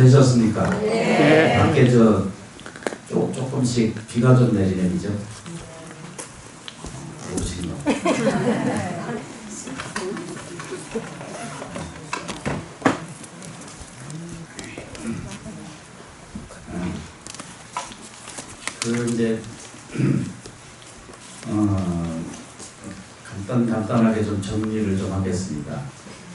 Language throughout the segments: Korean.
어, 잘 지내셨습니까? 네. 밖에 저 조, 조금씩 비가 좀 내리네, 이죠? 오시나? 그 이제 어, 간단 간단하게 좀 정리를 좀 하겠습니다.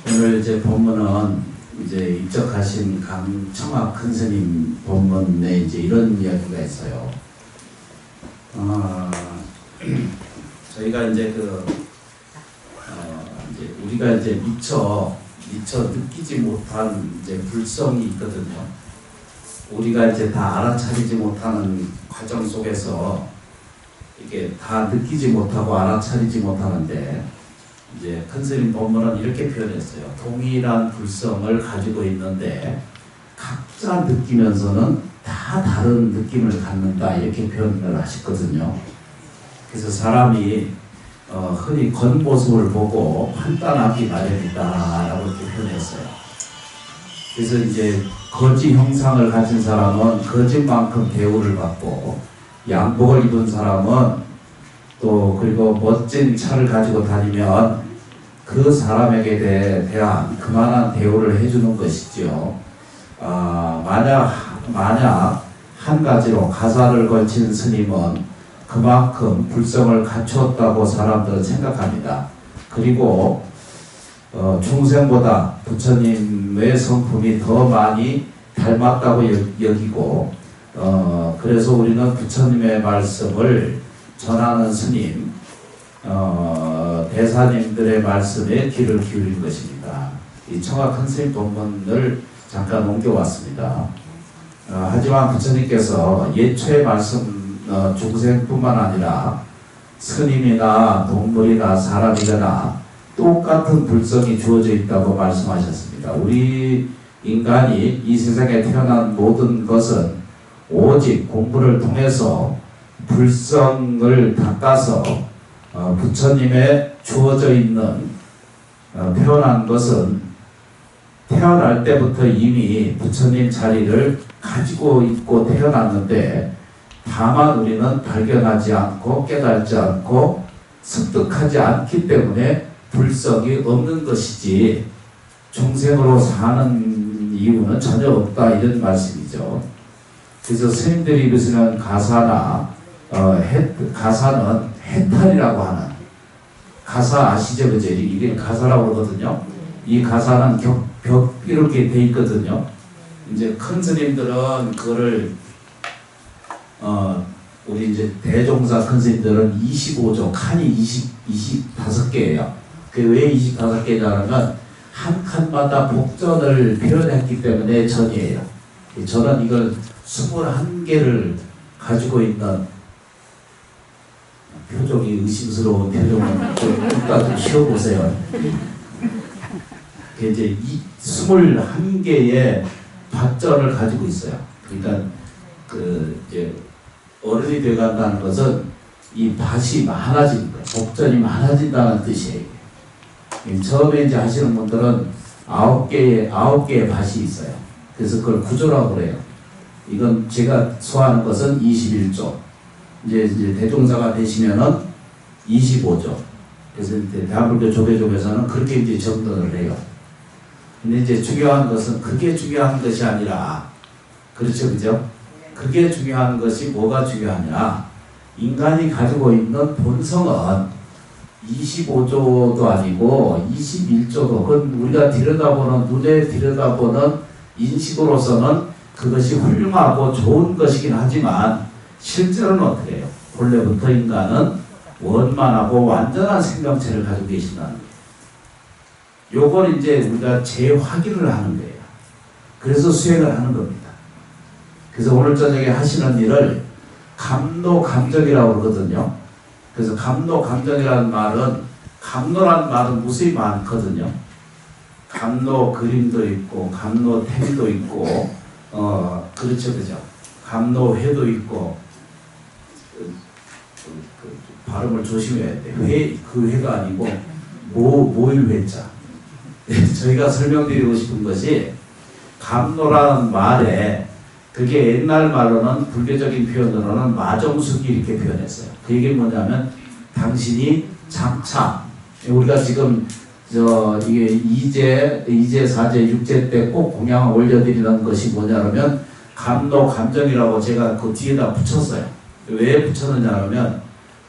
오늘 이제 본문은 이제 입적하신 강청학 큰 스님 본문에 이제 이런 이야기가 있어요. 어, 저희가 이제 그 어, 이제 우리가 이제 미처 미처 느끼지 못한 이제 불성이 있거든요. 우리가 이제 다 알아차리지 못하는 과정 속에서 이게 다 느끼지 못하고 알아차리지 못하는데 이제 큰스님 본문은 이렇게 표현했어요. 동일한 불성을 가지고 있는데 각자 느끼면서는 다 다른 느낌을 갖는다 이렇게 표현을 하셨거든요. 그래서 사람이 어, 흔히 겉모습을 보고 판단하기 마련이다라고 이렇게 표현했어요. 그래서 이제 거지 형상을 가진 사람은 거짓만큼 대우를 받고 양복을 입은 사람은 또 그리고 멋진 차를 가지고 다니면 그 사람에게 대, 대한 그만한 대우를 해주는 것이지요. 아, 만약 만약 한 가지로 가사를 걸친 스님은 그만큼 불성을 갖추었다고 사람들은 생각합니다. 그리고 어, 중생보다 부처님의 성품이 더 많이 닮았다고 여, 여기고 어, 그래서 우리는 부처님의 말씀을 전하는 스님 어, 대사님들의 말씀에 귀를 기울인 것입니다. 이 청학 큰 스님 본문을 잠깐 옮겨왔습니다. 어, 하지만 부처님께서 예초의 말씀 어, 중생뿐만 아니라 스님이나 동물이나 사람이거나 똑같은 불성이 주어져 있다고 말씀하셨습니다. 우리 인간이 이 세상에 태어난 모든 것은 오직 공부를 통해서 불성을 닦아서 어, 부처님의 주어져 있는 어, 태어난 것은 태어날 때부터 이미 부처님 자리를 가지고 있고 태어났는데 다만 우리는 발견하지 않고 깨달지 않고 습득하지 않기 때문에 불성이 없는 것이지 중생으로 사는 이유는 전혀 없다 이런 말씀이죠. 그래서 스님들이 입으시는 가사나 어, 해, 가사는 해탈이라고 하는 가사 아시죠? 그죠? 이게 가사라고 그러거든요. 이 가사는 격, 벽 이렇게 돼 있거든요. 이제 큰 스님들은 그거를 어 우리 이제 대종사 큰 스님들은 25조 칸이 20 25개예요. 그왜 25개냐면 한 칸마다 복전을 표현했기 때문에 전이에요. 저는 이걸 21개를 가지고 있는 표정이 의심스러운 표정을 좀 이따 좀 쉬어보세요. 그 이제 이 21개의 밭전을 가지고 있어요. 그러니까 그 이제 어른이 되간다는 것은 이 밭이 많아지는 거예요. 복전이 많아진다는 뜻이에요. 처음에 이제 하시는 분들은 아홉 개의 아홉 개의 밭이 있어요. 그래서 그걸 구조라고 그래요. 이건 제가 소화하는 것은 21조. 이제, 이제 대종사가 되시면은 25조. 그래서 이제 대한불교 조계종에서는 그렇게 이제 정돈을 해요. 근데 이제 중요한 것은 그게 중요한 것이 아니라 그렇죠, 그죠? 그게 중요한 것이 뭐가 중요하냐? 인간이 가지고 있는 본성은 25조도 아니고 21조도 그건 우리가 들여다보는 눈에 들여다보는 인식으로서는 그것이 훌륭하고 좋은 것이긴 하지만 실제로는 어떻게 해요? 본래부터 인간은 원만하고 완전한 생명체를 가지고 계신다는 거예요. 요걸 이제 우리가 재확인을 하는 거예요. 그래서 수행을 하는 겁니다. 그래서 오늘 저녁에 하시는 일을 감노 감정이라고 그러거든요. 그래서 감노 감정이라는 말은 감노라는 말은 무수히 많거든요. 감노 그림도 있고 감노 템도 있고 어 그렇죠 그죠. 감노 회도 있고 그, 그 발음을 조심해야 돼. 회, 그 회가 아니고 모, 모일 회자. 저희가 설명드리고 싶은 것이 감노라는 말에 그게 옛날 말로는 불교적인 표현으로는 마정숙이 이렇게 표현했어요. 그 얘기 뭐냐면 당신이 장차 우리가 지금 저 이게 이제 이제 사제 육제 때 꼭 공양을 올려드리는 것이 뭐냐면 감노 감정이라고 제가 그 뒤에다 붙였어요. 왜 붙였느냐면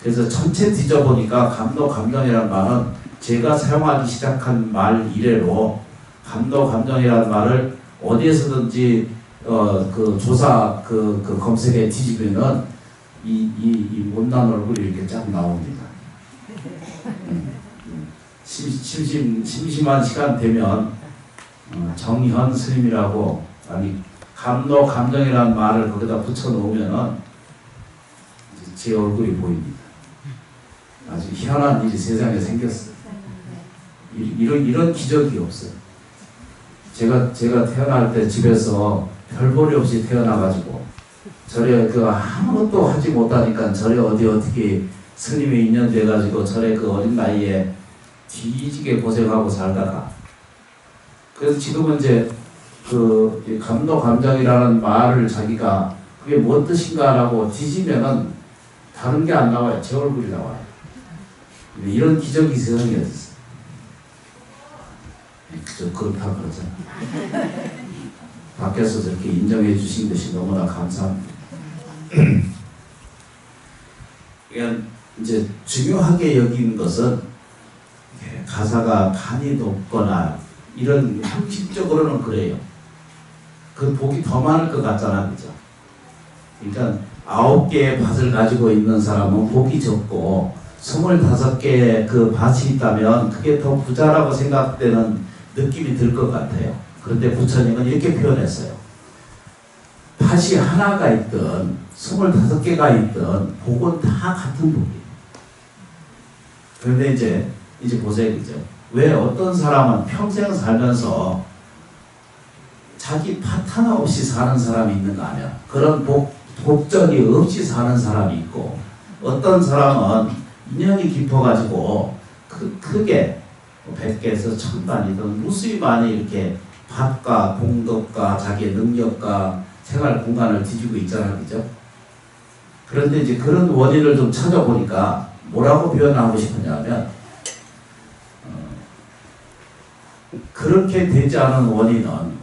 그래서 전체 뒤져보니까 감노 감정이라는 말은 제가 사용하기 시작한 말 이래로 감노 감정이라는 말을 어디에서든지 어 그 조사 그, 그 검색에 뒤지면은 이, 이, 이 못난 얼굴이 이렇게 쫙 나옵니다. 음, 음. 심, 심심, 심심한 시간 되면 어, 정현 스님이라고 아니 감노 감정이라는 말을 거기다 붙여 놓으면은 이 제제 얼굴이 보입니다. 아주 희한한 일이 세상에 생겼어요. 이- 이런 이런 기적이 없어요. 제가 제가 태어날 때 집에서 별볼이 없이 태어나가지고 절에 그 아무것도 하지 못하니까 절에 어디 어떻게 스님이 인연 돼가지고 절에 그 어린 나이에 뒤지게 고생하고 살다가 그래서 지금은 이제 그이 감도 감정이라는 말을 자기가 그게 뭔 뜻인가라고 뒤지면은 다른 게 안 나와요. 제 얼굴이 나와요. 이런 기적이 세상에 어딨어. 저 그렇다 그러잖아. 밖에서 저렇게 인정해 주신 것이 너무나 감사합니다. 그냥 이제 중요하게 여기는 것은 가사가 간이 높거나 이런 형식적으로는 그래요. 그 복이 더 많을 것 같잖아, 그죠? 그러니까 아홉 개의 밭을 가지고 있는 사람은 복이 적고 스물다섯 개의 그 밭이 있다면 그게 더 부자라고 생각되는 느낌이 들 것 같아요. 그런데 부처님은 이렇게 표현했어요. 밭이 하나가 있든 스물다섯 개가 있든 복은 다 같은 복이에요. 그런데 이제 이제 보세요, 그죠? 왜 어떤 사람은 평생 살면서 자기 밭 하나 없이 사는 사람이 있는가 하면 그런 복, 복전이 없이 사는 사람이 있고 어떤 사람은 인연이 깊어가지고 크, 크게 뭐 100개에서 천만이든 무수히 많이 이렇게 밭과 공덕과 자기의 능력과 생활 공간을 뒤지고 있잖아요. 그죠? 그런데 이제 그런 원인을 좀 찾아보니까 뭐라고 표현하고 싶으냐면 어, 그렇게 되지 않은 원인은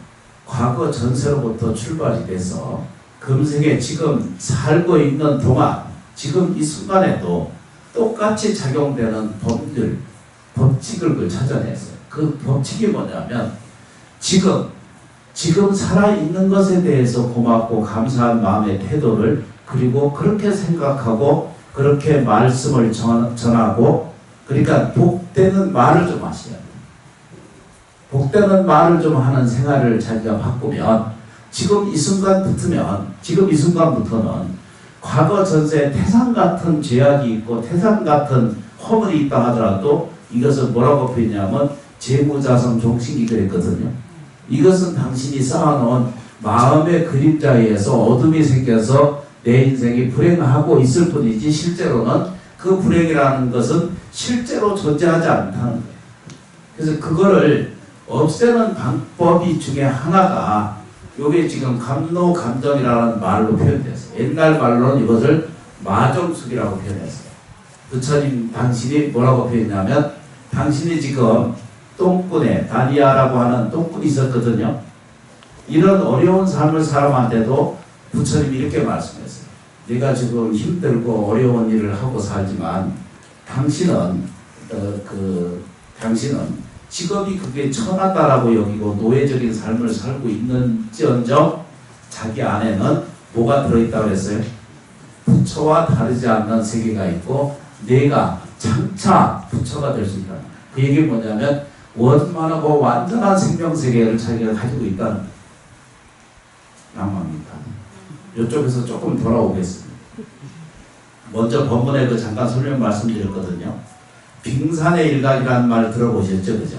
과거 전세로부터 출발이 돼서 금생에 지금 살고 있는 동안 지금 이 순간에도 똑같이 작용되는 법들, 법칙을 그 찾아냈어요. 그 법칙이 뭐냐면 지금 지금 살아있는 것에 대해서 고맙고 감사한 마음의 태도를 그리고 그렇게 생각하고 그렇게 말씀을 전, 전하고 그러니까 복되는 말을 좀 하셔야 돼요. 복되는 말을 좀 하는 생활을 자기가 바꾸면 지금 이 순간 붙으면 지금 이 순간부터는 과거 전세에 태산 같은 죄악이 있고 태산 같은 허물이 있다 하더라도 이것을 뭐라고 표현하냐면 재무자성 종식이 그랬거든요. 이것은 당신이 쌓아놓은 마음의 그림자에서 어둠이 생겨서 내 인생이 불행하고 있을 뿐이지 실제로는 그 불행이라는 것은 실제로 존재하지 않다는 거예요. 그래서 그거를 없애는 방법이 중에 하나가 요게 지금 감노 감정이라는 말로 표현됐어요. 옛날 말로는 이것을 마정숙이라고 표현했어요. 부처님 당신이 뭐라고 표현했냐면 당신이 지금 똥꾼에 다리아라고 하는 똥꾼이 있었거든요. 이런 어려운 삶을 사람한테도 부처님이 이렇게 말씀했어요. 네가 지금 힘들고 어려운 일을 하고 살지만 당신은 어, 그 당신은 직업이 그게 천하다라고 여기고 노예적인 삶을 살고 있는지언정 자기 안에는 뭐가 들어있다고 했어요? 부처와 다르지 않는 세계가 있고 내가 장차 부처가 될 수 있다. 그 얘기 뭐냐면 원만하고 완전한 생명 세계를 자기가 가지고 있다는. 낭만입니다. 이쪽에서 조금 돌아오겠습니다. 먼저 본문에 그 잠깐 설명 말씀드렸거든요. 빙산의 일각이라는 말 들어보셨죠, 그죠?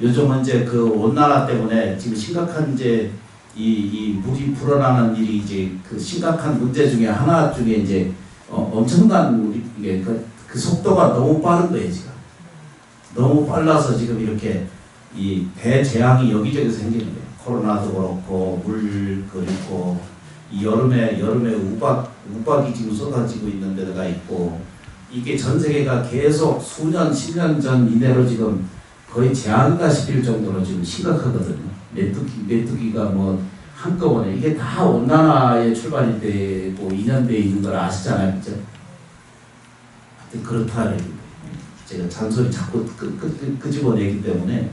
요즘은 이제 그 온난화 때문에 지금 심각한 이제 이, 이 물이 불어나는 일이 이제 그 심각한 문제 중에 하나 중에 이제 어, 엄청난 게 그, 그 속도가 너무 빠른 거예요 지금. 너무 빨라서 지금 이렇게 이 대재앙이 여기저기 생기는 거예요. 코로나도 그렇고 물 그렇고 이 여름에 여름에 우박 우박이 지금 쏟아지고 있는 데가 있고 이게 전 세계가 계속 수년 10년 전 이내로 지금 거의 재앙가 싶을 정도로 지금 심각하거든요. 메뚜기 메뚜기가 뭐 한꺼번에 이게 다 온난화의 출발이 되고 인연돼 있는 걸 아시잖아요, 그죠? 하여튼 그렇다 제가 잔소리 자꾸 끄, 끄, 끄, 끄집어내기 때문에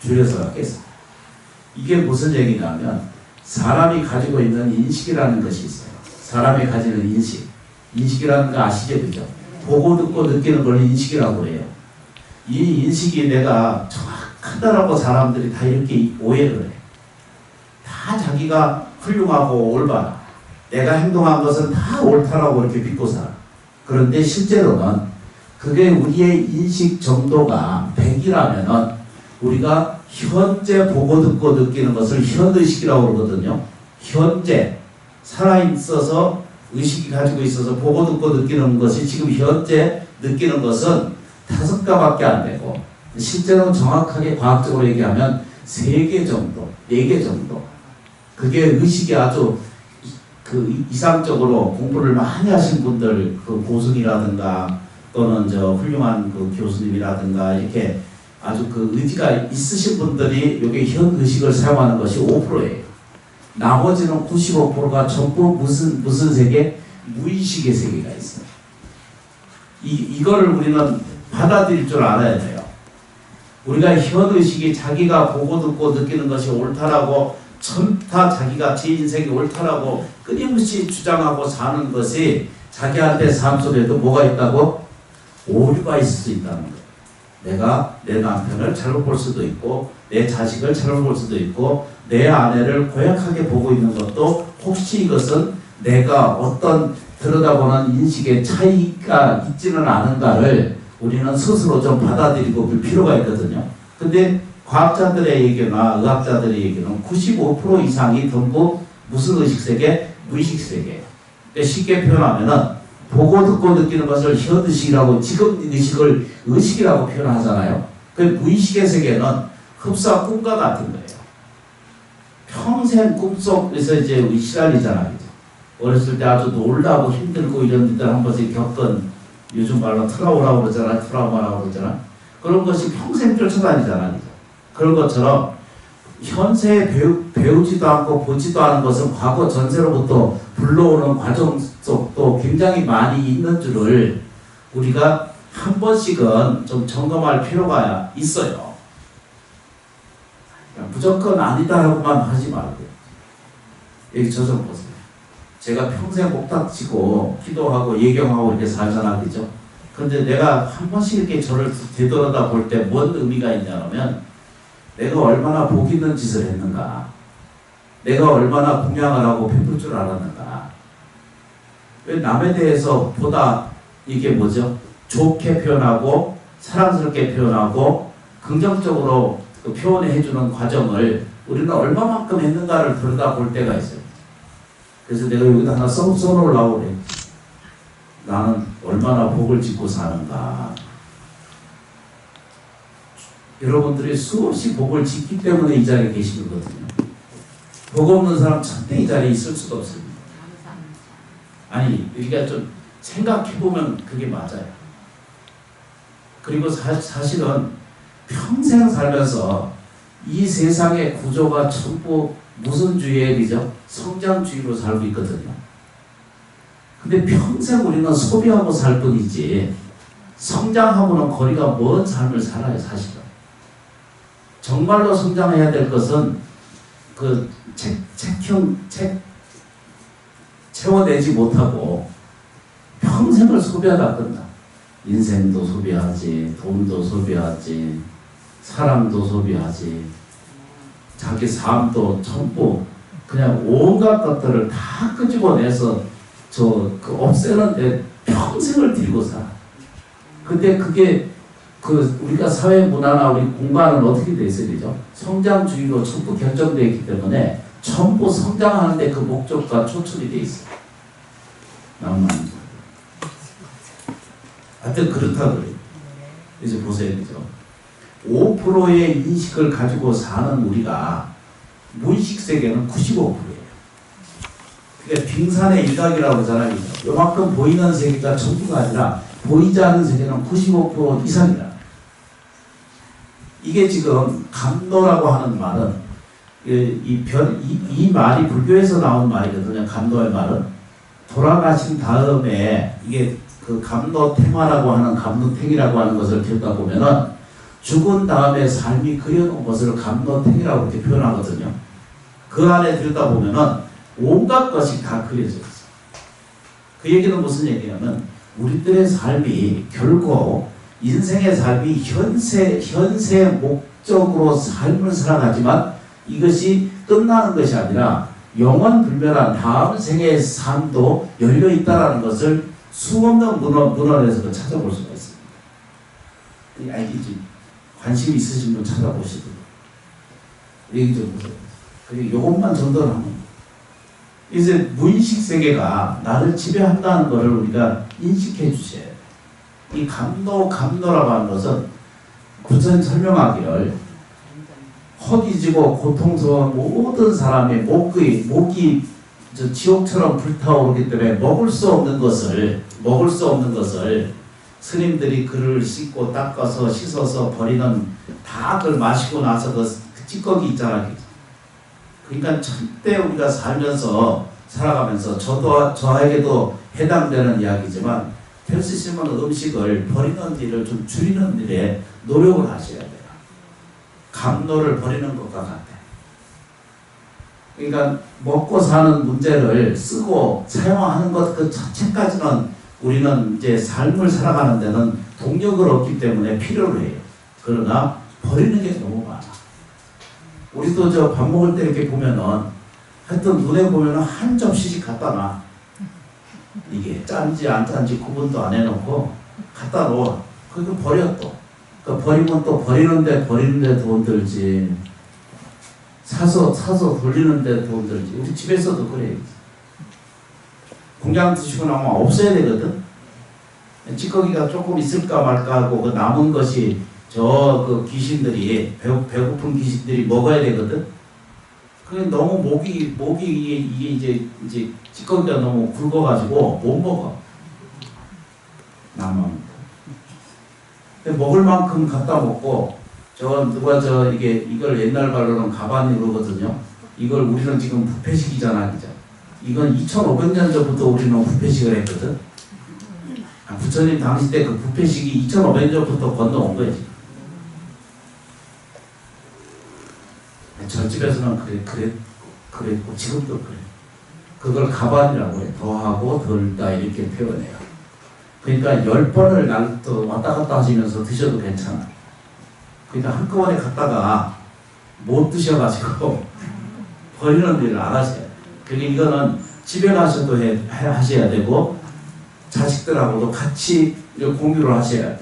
줄여서 하겠습니다. 이게 무슨 얘기냐면 사람이 가지고 있는 인식이라는 것이 있어요. 사람이 가지는 인식. 인식이라는 거 아시죠? 그죠? 보고 듣고 느끼는 걸 인식이라고 해요. 이 인식이 내가 정확하다라고 사람들이 다 이렇게 오해를 해. 다 자기가 훌륭하고 올바라. 내가 행동한 것은 다 옳다라고 이렇게 믿고 살아. 그런데 실제로는 그게 우리의 인식 정도가 100이라면은 우리가 현재 보고 듣고 느끼는 것을 현의식이라고 그러거든요. 현재 살아있어서 의식이 가지고 있어서 보고 듣고 느끼는 것이 지금 현재 느끼는 것은 다섯 가밖에 안 되고 실제로 정확하게 과학적으로 얘기하면 세 개 정도, 네 개 정도. 그게 의식이 아주 그 이상적으로 공부를 많이 하신 분들 그 고순이라든가 또는 저 훌륭한 그 교수님이라든가 이렇게 아주 그 의지가 있으신 분들이 여기 현 의식을 사용하는 것이 5%예요. 나머지는 95%가 전부 무슨 무슨 세계? 무의식의 세계가 있어요. 이 이거를 우리는 받아들일 줄 알아야 돼요. 우리가 현 의식이 자기가 보고 듣고 느끼는 것이 옳다라고 전타 자기가 제 인생이 옳다라고 끊임없이 주장하고 사는 것이 자기한테 삶 속에도 뭐가 있다고 오류가 있을 수 있다는 거예요. 내가 내 남편을 잘못 볼 수도 있고 내 자식을 잘못 볼 수도 있고 내 아내를 고약하게 보고 있는 것도 혹시 이것은 내가 어떤 들여다보는 인식의 차이가 있지는 않은가를 우리는 스스로 좀 받아들이고 볼 필요가 있거든요. 근데 과학자들의 얘기나 의학자들의 얘기는 95% 이상이 전부 무슨 의식세계? 무의식세계예요. 쉽게 표현하면은 보고 듣고 느끼는 것을 현의식이라고 지금 의식을 의식이라고 표현하잖아요. 그 무의식의 세계는 흡사 꿈과 같은 거예요. 평생 꿈속에서 이제 시달리잖아 요. 어렸을 때 아주 놀라고 힘들고 이런 일들 한 번씩 겪은 요즘 말로 트라우마라고 그러잖아. 트라우마라고 그러잖아. 그런 것이 평생 쫓아다니잖아. 그런 것처럼 현세에 배우, 배우지도 않고 보지도 않은 것은 과거 전세로부터 불러오는 과정 속도 굉장히 많이 있는 줄을 우리가 한 번씩은 좀 점검할 필요가 있어요. 무조건 아니다라고만 하지 말고 여기 저 좀 보세요. 제가 평생 목닥치고 기도하고 예경하고 이렇게 살잖아, 그죠? 근데 내가 한 번씩 이렇게 저를 되돌아다 볼 때 뭔 의미가 있냐면 내가 얼마나 복 있는 짓을 했는가. 내가 얼마나 공양을 하고 베풀 줄 알았는가. 왜 남에 대해서 보다 이게 뭐죠? 좋게 표현하고 사랑스럽게 표현하고 긍정적으로 그 표현해 주는 과정을 우리는 얼마만큼 했는가를 들여다볼 때가 있어요. 그래서 내가 여기다 하나 써, 써놓으려고 그래. 나는 얼마나 복을 짓고 사는가. 여러분들이 수없이 복을 짓기 때문에 이 자리에 계시는 거거든요. 복 없는 사람 절대 이 자리에 있을 수가 없습니다. 아니, 우리가 좀 생각해보면 그게 맞아요. 그리고 사, 사실은 평생 살면서 이 세상의 구조가 전부 무슨 주의이죠? 성장주의로 살고 있거든요. 근데 평생 우리는 소비하고 살 뿐이지 성장하고는 거리가 먼 삶을 살아요, 사실은. 정말로 성장해야 될 것은 그 책, 책형, 책, 채워내지 못하고 평생을 소비하다 끝나. 인생도 소비하지, 돈도 소비하지, 사람도 소비하지, 자기 삶도 전부 그냥 온갖 것들을 다 끄집어내서 저그 없애는 데 평생을 들고 살아. 근데 그게 그 우리가 사회 문화나 우리 공간은 어떻게 돼 있어요, 그죠? 성장주의로 전부 결정되어 있기 때문에 전부 성장하는데 그 목적과 초점이 돼 있어. 낭만. 하여튼 그렇다 그래요. 이제 보세요. 그죠? 5%의 인식을 가지고 사는 우리가 무의식 세계는 95%예요. 그러니까 빙산의 일각이라고 하잖아요. 요만큼 보이는 세계가 전부가 아니라 보이지 않는 세계는 95% 이상이다. 이게 지금 감노라고 하는 말은 이, 별, 이, 이 말이 불교에서 나온 말이거든요. 감노의 말은 돌아가신 다음에 이게 그 감노 테마라고 하는 감노탱이라고 하는 것을 들다 보면은 죽은 다음에 삶이 그려놓은 것을 감노탱이라고 이렇게 표현하거든요. 그 안에 들다 보면은 온갖 것이 다 그려져 있어요. 그 얘기는 무슨 얘기냐면 우리들의 삶이 결코 인생의 삶이 현세 현세 목적으로 삶을 살아가지만 이것이 끝나는 것이 아니라 영원 불멸한 다음 생의 삶도 열려 있다라는 것을 수없는 문헌, 문헌에서 찾아볼 수가 있습니다. 알겠지? 관심 있으신 분 찾아보시도록. 얘기 좀 보세요. 그리고 이것만 정도는 하면 이제 무의식 세계가 나를 지배한다는 것을 우리가 인식해 주셔야 돼요. 이 감노, 감노라고 하는 것은 부처님 설명하기를 허기지고 고통스러운 모든 사람의 목이, 목이 저 지옥처럼 불타오르기 때문에 먹을 수 없는 것을, 먹을 수 없는 것을 스님들이 그를 씻고 닦아서 씻어서 버리는 다 그걸 마시고 나서 그 찌꺼기 있잖아. 그러니까 절대 우리가 살면서 살아가면서 저도 저에게도 해당되는 이야기지만 있으면 음식을 버리는 일을 좀 줄이는 일에 노력을 하셔야 돼요. 감노를 버리는 것과 같아. 그러니까 먹고 사는 문제를 쓰고 사용하는 것 그 자체까지는 우리는 이제 삶을 살아가는 데는 동력을 얻기 때문에 필요로 해요. 그러나 버리는 게 너무 많아. 우리도 저 밥 먹을 때 이렇게 보면은 하여튼 눈에 보면은 한 접시씩 갖다 놔. 이게 짠지 안 짠지 구분도 안 해놓고 갖다 놓아. 그거 버려 또. 그 버리면 또 버리는데 버리는데 돈 들지. 사서 사서 돌리는데 돈 들지. 우리 집에서도 그래. 공장 드시고 나면 없어야 되거든. 찌꺼기가 조금 있을까 말까 하고 그 남은 것이 저 그 귀신들이 배고, 배고픈 귀신들이 먹어야 되거든. 그게 너무 목이 목이 이게, 이게 이제 이제 찌꺼기가 너무 굵어가지고 못 먹어. 남은. 먹을 만큼 갖다 먹고 저 누가 저 이게 이걸 옛날 말로는 가반이 그러거든요. 이걸 우리는 지금 부패식이잖아, 그죠? 이건 2,500년 전부터 우리는 부패식을 했거든. 아, 부처님 당시 때 그 부패식이 2,500년 전부터 건너온 거지. 저 집에서는 그래, 그래, 그랬고 지금도 그래. 그걸 가반이라고 해. 더하고 덜다 이렇게 표현해요. 그러니까 열 번을 날 왔다 갔다 하시면서 드셔도 괜찮아. 그러니까 한꺼번에 갔다가 못 드셔가지고 버리는 일을 안 하세요. 그러니까 이거는 집에 가서도 해, 하셔야 되고 자식들하고도 같이 공유를 하셔야 돼.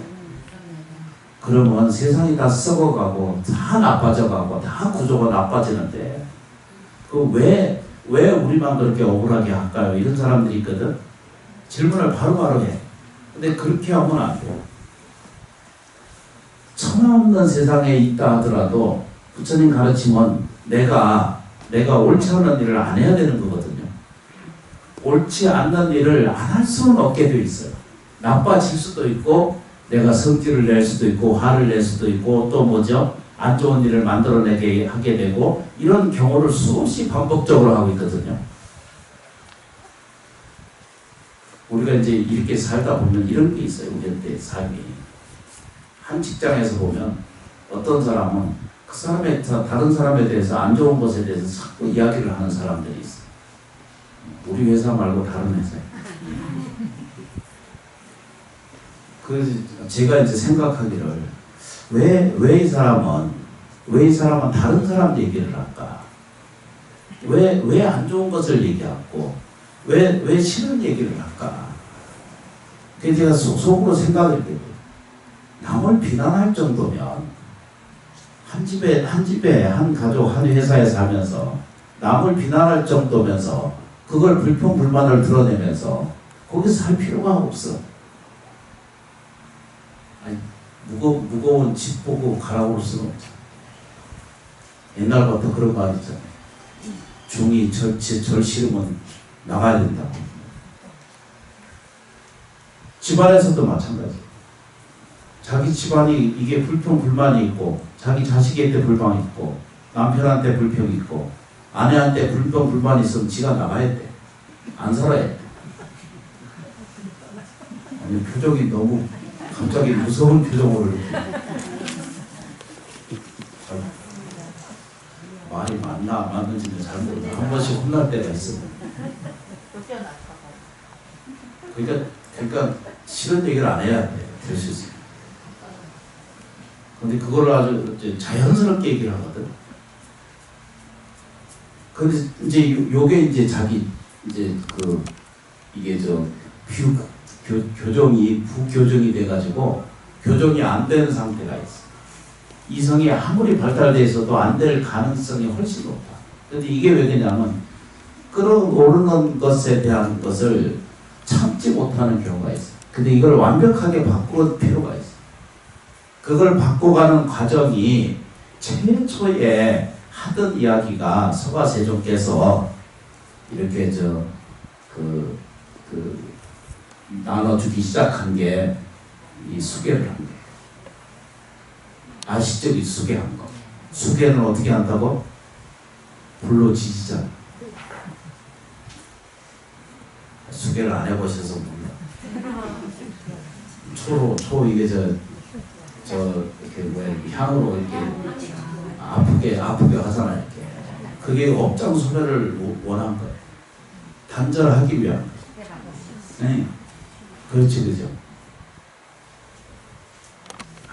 그러면 세상이 다 썩어가고 다 나빠져가고 다 구조가 나빠지는데 그왜왜 우리만 그렇게 억울하게 할까요? 이런 사람들이 있거든. 질문을 바로바로 해. 근데 그렇게 하면 안 돼요. 천없는 세상에 있다 하더라도 부처님 가르침은 내가 내가 옳지 않은 일을 안 해야 되는 거거든요. 옳지 않는 일을 안 할 수는 없게 되어 있어요. 나빠질 수도 있고 내가 성질을 낼 수도 있고 화를 낼 수도 있고 또 뭐죠? 안 좋은 일을 만들어내게 하게 되고 이런 경우를 수없이 반복적으로 하고 있거든요. 우리가 이제 이렇게 살다 보면 이런 게 있어요. 우리한테 삶이. 한 직장에서 보면 어떤 사람은 그 사람의 다른 사람에 대해서 안 좋은 것에 대해서 자꾸 이야기를 하는 사람들이 있어. 우리 회사 말고 다른 회사에. 그 제가 이제 생각하기를 왜 왜 이 사람은 왜 이 사람은 다른 사람 얘기를 할까? 왜 왜 안 좋은 것을 얘기하고 왜 왜 싫은 얘기를 할까? 그래서 제가 속으로 생각을 해요. 남을 비난할 정도면 한 집에 한 집에 한 가족 한 회사에 살면서 남을 비난할 정도면서 그걸 불평 불만을 드러내면서 거기서 살 필요가 없어. 무거, 무거운 집 보고 가라고 할 수는 없잖아. 옛날부터 그런 말 있잖아요. 중이 절치, 절 싫으면 나가야 된다고. 집안에서도 마찬가지. 자기 집안이 이게 불평, 불만이 있고, 자기 자식한테 불만이 있고, 남편한테 불평이 있고, 아내한테 불평, 불만이 있으면 지가 나가야 돼. 안 살아야 돼. 아니, 표정이 너무 갑자기 무서운 표정으로 말이 맞나 안 맞는지는 잘 모르겠다. 한 번씩 혼날 때가 있어. 그러니까, 그러니까 싫은 얘기를 안 해야 돼. 될수 있어. 근데 그걸 아주 자연스럽게 얘기를 하거든. 근데 이제 요- 요게 이제 자기 이제 그 이게 저 뷰, 교, 교정이 부교정이 돼가지고 교정이 안 되는 상태가 있어. 이성이 아무리 발달돼 있어도 안 될 가능성이 훨씬 높다. 근데 이게 왜 그러냐면 끌어오르는 것에 대한 것을 참지 못하는 경우가 있어. 근데 이걸 완벽하게 바꿀 필요가 있어. 그걸 바꿔가는 과정이 최초에 하던 이야기가 서가 세종께서 이렇게 저그 그 나눠주기 시작한 게 이 수계를 한 거예요. 아시죠? 이 수계한 거. 수계는 어떻게 한다고? 불로 지지자. 수계를 안 해보셔서 몰라. 초로 초 이게 저 저 이렇게 뭐야 향으로 이렇게 아프게 아프게 하잖아요 이렇게. 그게 업장 소멸을 원한 거예요. 단절하기 위한 거예요. 네. 그렇지 그죠